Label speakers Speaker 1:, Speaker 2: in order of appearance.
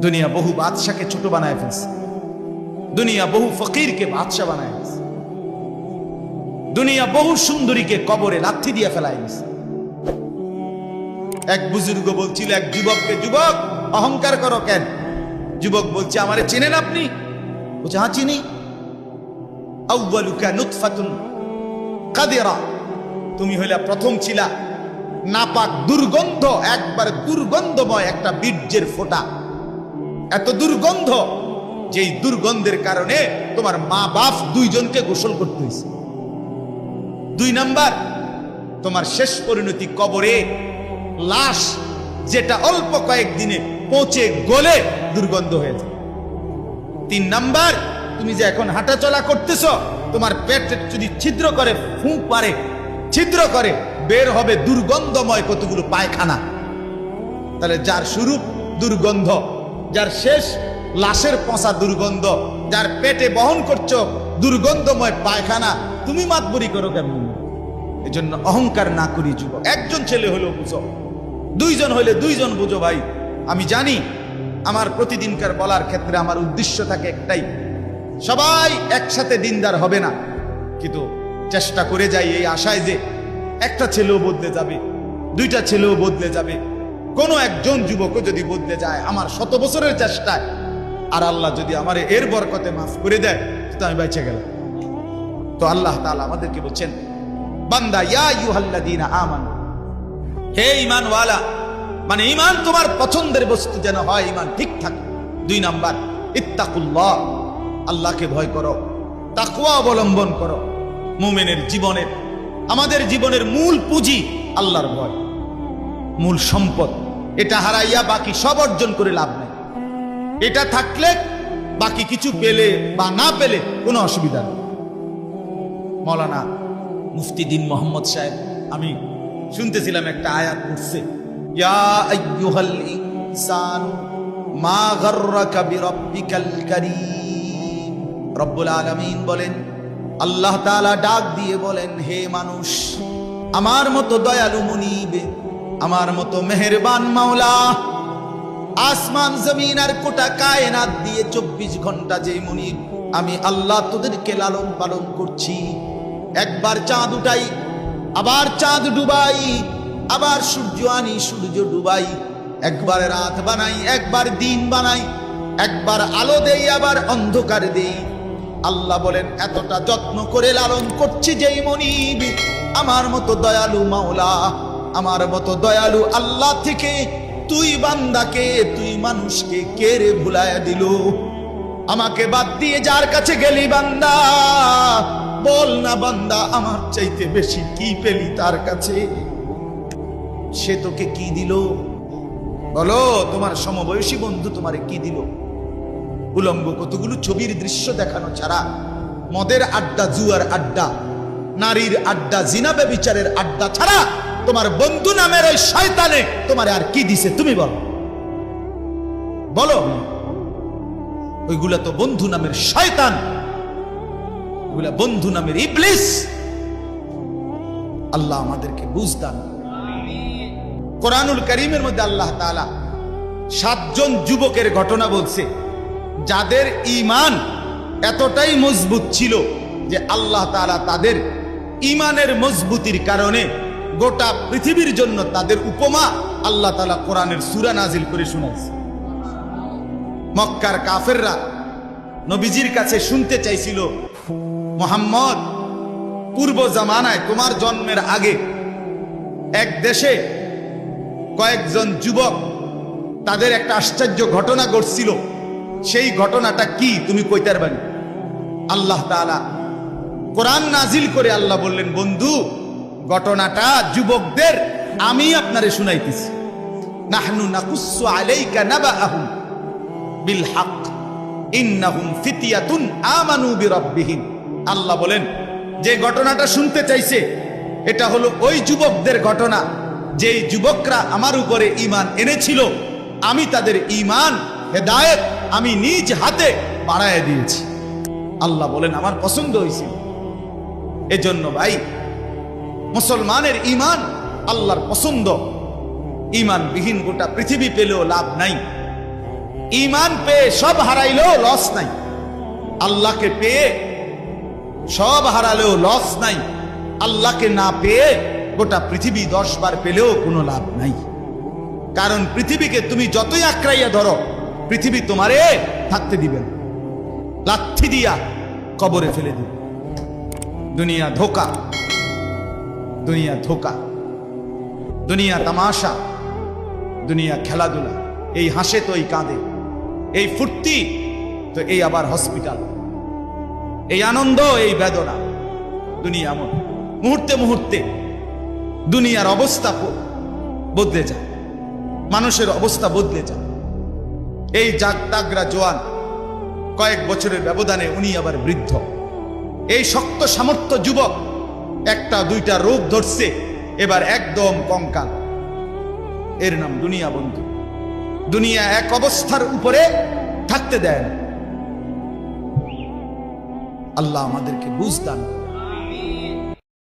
Speaker 1: দুনিয়া বহু বাদশাকে ছোট বানায় ফেলছে। দুনিয়া বহু ফকিরকে বাদশা বানায় ফেলছে। দুনিয়া বহু সুন্দরীকে কবরে লাথি দিয়ে ফেলায় দিছে। এক বুজুর্গ বলছিল, এক যুবককে, যুবক, অহংকার করো কেন? যুবক বলছে, আমারে চেনেন আপনি? বলছে হ্যাঁ চিনি। আউ্বালুকা নুতফাতুন কাদেরা। তুমি হইলা প্রথম ছিলা। নাপাক দুর্গন্ধ, একবার দুর্গন্ধময় একটা বীর্যের ফোঁটা। এত দুর্গন্ধ যেই দুর্গন্ধের কারণে তোমার মা বাপ দুইজনকে গোসল করতে হয়েছে। দুই নাম্বার, তোমার শেষ পরিণতি কবরে লাশ যেটা অল্প কয়েকদিনে পচে গলে দুর্গন্ধ হয়ে যায়। তিন নাম্বার, তুমি যে এখন হাঁটাচলা করতেছ, তোমার পেট যদি ছিদ্র করে ফুঁক পারে, ছিদ্র করে, বের হবে দুর্গন্ধময় কতগুলো পায়খানা। তাহলে যার শুরু দুর্গন্ধ? যার শেষ লাশের পচা দুর্গন্ধ, যার পেটে বহন করছ দুর্গন্ধময় পায়খানা, তুমি মাতবরি করো কেমন? এজন্য অহংকার না করি যুব একজন ছেলে হলেও বুঝো। দুইজন হলে দুইজন বুঝো ভাই। আমি জানি আমার প্রতিদিনকার বলার ক্ষেত্রে আমার উদ্দেশ্য থাকে একটাই। সবাই একসাথে দিনদার হবে না। কিন্তু চেষ্টা করে যাই এই আশায় যে একটা ছেলেও বদলে যাবে, দুইটা ছেলেও বদলে যাবে। কোনো একজন যুবকও যদি বদলে যায়, আমার শত বছরের চেষ্টায়। আর আল্লাহ যদি আমার এর বরকতে মাফ করে দেয়, তো আমি বেঁচে গেলাম। তো আল্লাহ তাআলা আমাদেরকে বলছেন, বান্দা, ইয়া ইউহাল্লাযীনা আমানু। হে ঈমানওয়ালা মানে ইমান তোমার পছন্দের বস্তু যেন হয় ইমান ঠিক থাকে। দুই নাম্বার, ইত্তাকুল্লাহ, আল্লাহকে ভয় করো। তাকওয়া অবলম্বন করো। মুমিনের জীবনের, আমাদের জীবনের মূল পুঁজি আল্লাহর ভয়। মূল সম্পদ। এটা হারাইয়া বাকি সব অর্জন করে লাভ নেই। এটা থাকলে বাকি কিছু পেলে বা না পেলে কোনো অসুবিধা নেই। মৌলানা মুফতি দিন মোহাম্মদ সাহেব, আমি শুনতেছিলাম একটা আয়াত আলামিন বলেন, আল্লাহ ডাক দিয়ে বলেন, হে মানুষ, আমার মতো দয়ালু মুনিব আমার মতো মেহেরবান মাওলা, আসমান, জমিন আর কোটা কায়নাত দিয়ে চব্বিশ ঘণ্টা যে মুনিব, আমি আল্লাহ তোদেরকে লালন পালন করছি। একবার চাঁদ উঠাই, আবার চাঁদ ডুবাই, আবার সূর্য আনি, সূর্য ডুবাই। একবার রাত বানাই, একবার দিন বানাই, একবার আলো দেই, আবার অন্ধকার দেই। আল্লাহ বলেন, এতটা যত্ন করে লালন করছি যেই মনিব, আমার মতো দয়ালু মাওলা। আমার মতো দয়ালু আল্লাহ থেকে তুই বান্দাকে, তুই মানুষকে কে রে ভুলায় দিল? আমাকে বাদ দিয়ে যার কাছে গেলি বান্দা, বল না বান্দা, আমার চাইতে বেশি কি পেলি তার কাছে? সে তোকে কি দিল? বলো, তোমার সমবয়সী বন্ধু তোমারে কি দিল? উলঙ্গ কতগুলো ছবির দৃশ্য দেখানো ছাড়া, মদের আড্ডা, জুয়ার আড্ডা, নারীর আড্ডা জিনাবে বিচারের আড্ডা ছাড়া তোমার বন্ধু নামের ওই শয়তানে তোমার আর কি দিছে তুমি বলো। বলো। ওইগুলা তো বন্ধু নামের শয়তান। ওইগুলা বন্ধু নামের ইবলিস। আল্লাহ আমাদেরকে বুঝদান কোরআনুল করিমের মধ্যে আল্লাহ তাআলা সাতজন যুবকের ঘটনা বলছে। যাদের ইমান এতটাই মজবুত ছিল যে আল্লাহ তাআলা তাদের ঈমানের মজবুতির কারণে গোটা পৃথিবীর জন্য তাদের উপমা আল্লাহ তালা কোরআনের সূরা নাজিল করে শোনাইছে। মক্কার কাফেররা নবীজির কাছে শুনতে চাইছিল, মোহাম্মদ, পূর্ব জামানায় তোমার জন্মের আগে এক দেশে কয়েকজন যুবক তাদের একটা আশ্চর্য ঘটনা ঘটছিল। সেই ঘটনাটা কি তুমি কইতার বানি আল্লাহ তাআলা কোরআন নাজিল করে আল্লাহ বললেন, বন্ধু ঘটনাটা যুবকদের আমি আপনারে শুনাইতেছি। নাহনু নাকুসু আলাইকা নাবাআহুম বিল হক ইন্নাহুম ফিতিয়াতুন আমানু বিরাব্বিহিম। আল্লাহ বলেন, যে ঘটনাটা শুনতে চাইছে, এটা হলো ওই যুবকদের ঘটনা। যেই যুবকরা আমার উপরে ঈমান এনেছিল, আমি তাদের ইমান হেদায়েত আমি নিজ হাতে বাড়ায় দিয়েছি। আল্লাহ বলেন, আমার পছন্দ হয়েছিল এজন্য ভাই মুসলমানের ইমান আল্লাহর পছন্দ। ইমান বিহীন গোটা পৃথিবী পেলেও লাভ নাই। ইমান পেয়ে সব হারাইলেও লস নাই। আল্লাহকে পেয়ে সব হারালেও লস নাই। আল্লাহকে না পেয়ে গোটা পৃথিবী দশ বার পেলেও কোনো লাভ নাই। কারণ পৃথিবীকে তুমি যতই আঁকড়াইয়া ধরো, পৃথিবী তোমারে থাকতে দিবেন লাথি দিয়া কবরে ফেলে দিবে। দুনিয়া ধোকা। দুনিয়া ধোকা, দুনিয়া তামাশা, দুনিয়া খেলাধুলা। এই হাসে তো এই কাঁদে, এই ফুর্তি তো এই আবার হসপিটাল। এই আনন্দ, এই বেদনা, দুনিয়া এমন। মুহূর্তে মুহূর্তে দুনিয়ার অবস্থা বদলে যায়, মানুষের অবস্থা বদলে যায়। এই জাগ তাগরা জোয়ান, কয়েক বছরের ব্যবধানে উনি আবার বৃদ্ধ। এই শক্ত সামর্থ্য যুবক একটা, দুইটা রোগ ধরছে। এবার একদম কঙ্কাল। এর নাম দুনিয়া বন্ধু। দুনিয়া এক অবস্থার উপরে থাকতে দেয় না। আল্লাহ আমাদেরকে বুঝদান